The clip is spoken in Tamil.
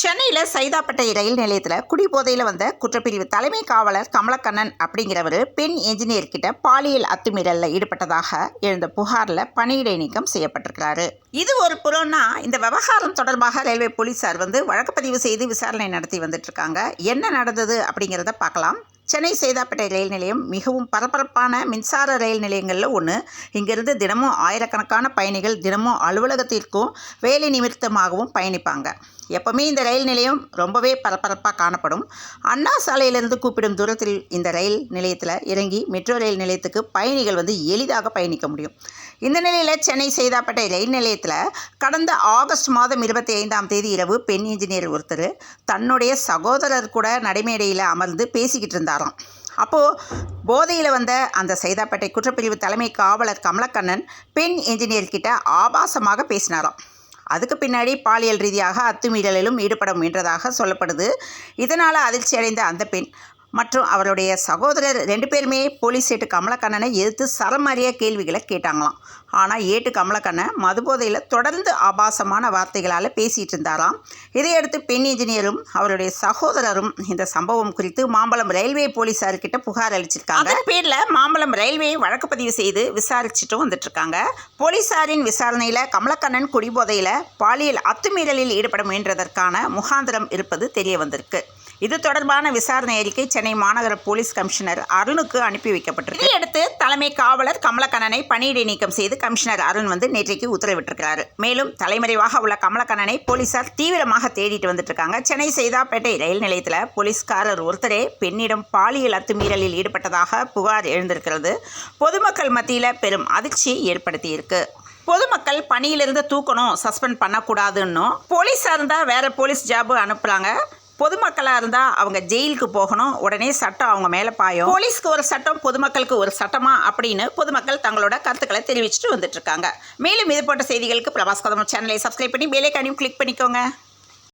சென்னையில் சைதாப்பேட்டை ரயில் நிலையத்தில் குடிபோதையில் வந்த குற்றப்பிரிவு தலைமை காவலர் கமலக்கண்ணன் அப்படிங்கிறவர் பெண் என்ஜினியர் கிட்ட பாலியல் அத்துமீறலில் ஈடுபட்டதாக எழுந்த புகாரில் பணியிடை நீக்கம் செய்யப்பட்டிருக்கிறாரு. இது ஒரு புறம்னா இந்த விவகாரம் தொடர்பாக ரயில்வே போலீஸார் வந்து வழக்கு பதிவு செய்து விசாரணை நடத்தி வந்துட்டு இருக்காங்க. என்ன நடந்தது அப்படிங்கிறத பார்க்கலாம். சென்னை சேதாப்பேட்டை ரயில் நிலையம் மிகவும் பரபரப்பான மின்சார ரயில் நிலையங்களில் ஒன்று இங்கிருந்து தினமும் ஆயிரக்கணக்கான பயணிகள் தினமும் அலுவலகத்திற்கும் வேலை நிமித்தமாகவும் பயணிப்பாங்க. எப்பவுமே இந்த ரயில் நிலையம் ரொம்பவே பரபரப்பாக காணப்படும். அண்ணா சாலையிலிருந்து கூப்பிடும் தூரத்தில் இந்த ரயில் நிலையத்தில் இறங்கி மெட்ரோ ரயில் நிலையத்துக்கு பயணிகள் வந்து எளிதாக பயணிக்க முடியும். இந்த நிலையில் சென்னை சேதாப்பேட்டை ரயில் நிலையத்தில் கடந்த ஆகஸ்ட் மாதம் இருபத்தி ஐந்தாம் தேதி இரவு பெண் இன்ஜினியர் ஒருத்தர் தன்னுடைய சகோதரர் கூட நடைமேடையில் அமர்ந்து பேசிக்கிட்டு இருந்தார். இருந்தாராம் அப்போது போதையில் வந்த அந்த சைதாப்பேட்டை குற்றப்பிரிவு தலைமை காவலர் கமலக்கண்ணன் பெண் என்ஜினியர் கிட்ட ஆபாசமாக பேசினாராம். அதுக்கு பின்னாடி பாலியல் ரீதியாக அத்துமீறலிலும் ஈடுபட முயன்றதாக சொல்லப்படுது. இதனால் அதிர்ச்சி அடைந்த அந்த பெண் மற்றும் அவருடைய சகோதரர் ரெண்டு பேருமே போலீஸ் ஏட்டு கமலக்கண்ணனை எதிர்த்து சரமாரியாக கேள்விகளை கேட்டாங்களாம். ஆனால் ஏட்டு கமலக்கண்ணன் மதுபோதையில் தொடர்ந்து ஆபாசமான வார்த்தைகளால் பேசிகிட்டு இருந்தாராம். இதையடுத்து பெண் இன்ஜினியரும் அவருடைய சகோதரரும் இந்த சம்பவம் குறித்து மாம்பலம் ரயில்வே போலீஸார்கிட்ட புகார் அளிச்சிருக்காங்க. அதன் பேரில் மாம்பலம் ரயில்வே வழக்கு பதிவு செய்து விசாரிச்சுட்டும் வந்துட்டுருக்காங்க. போலீஸாரின் போலீசாரின் விசாரணையில் கமலக்கண்ணன் குடிபோதையில் பாலியல் அத்துமீறலில் ஈடுபட முயன்றதற்கான முகாந்திரம் இருப்பது தெரிய வந்திருக்கு. இது தொடர்பான விசாரணை அறிக்கை சென்னை மாநகர போலீஸ் கமிஷனர் அருணுக்கு அனுப்பி வைக்கப்பட்டிருக்கு. இதையடுத்து தலைமை காவலர் கமலக்கண்ணனை பணியிடை நீக்கம் செய்து கமிஷனர் அருண் வந்து நேற்றைக்கு உத்தரவிட்டிருக்கிறார். மேலும் தலைமறைவாக உள்ள கமலக்கண்ணனை போலீசார் தீவிரமாக தேடிட்டு வந்துட்டு இருக்காங்க சென்னை செய்தாப்பேட்டை ரயில் நிலையத்தில் போலீஸ்காரர் ஒருத்தரே பெண்ணிடம் பாலியல் அத்துமீறலில் ஈடுபட்டதாக புகார் எழுந்திருக்கிறது. பொதுமக்கள் மத்தியில் பெரும் அதிர்ச்சி ஏற்படுத்தியிருக்கு. பொதுமக்கள் பணியிலிருந்து தூக்கணும் சஸ்பெண்ட் பண்ணக்கூடாதுன்னும் போலீஸாக இருந்தால் வேறு போலீஸ் ஜாபு அனுப்புகிறாங்க பொதுமக்களாக இருந்தால் அவங்க ஜெயிலுக்கு போகணும். உடனே சட்டம் அவங்க மேலே பாயும். போலீஸ்க்கு ஒரு சட்டம் பொதுமக்களுக்கு ஒரு சட்டமா அப்படின்னு பொதுமக்கள் தங்களோட கருத்துக்களை தெரிவிச்சுட்டு வந்துட்டு இருக்காங்க. மேலும் இது போன்ற செய்திகளுக்கு பிரபாஸ் கதம் சேனலை சப்ஸ்கிரைப் பண்ணி பெல்லைக்கானையும் கிளிக் பண்ணிக்கோங்க.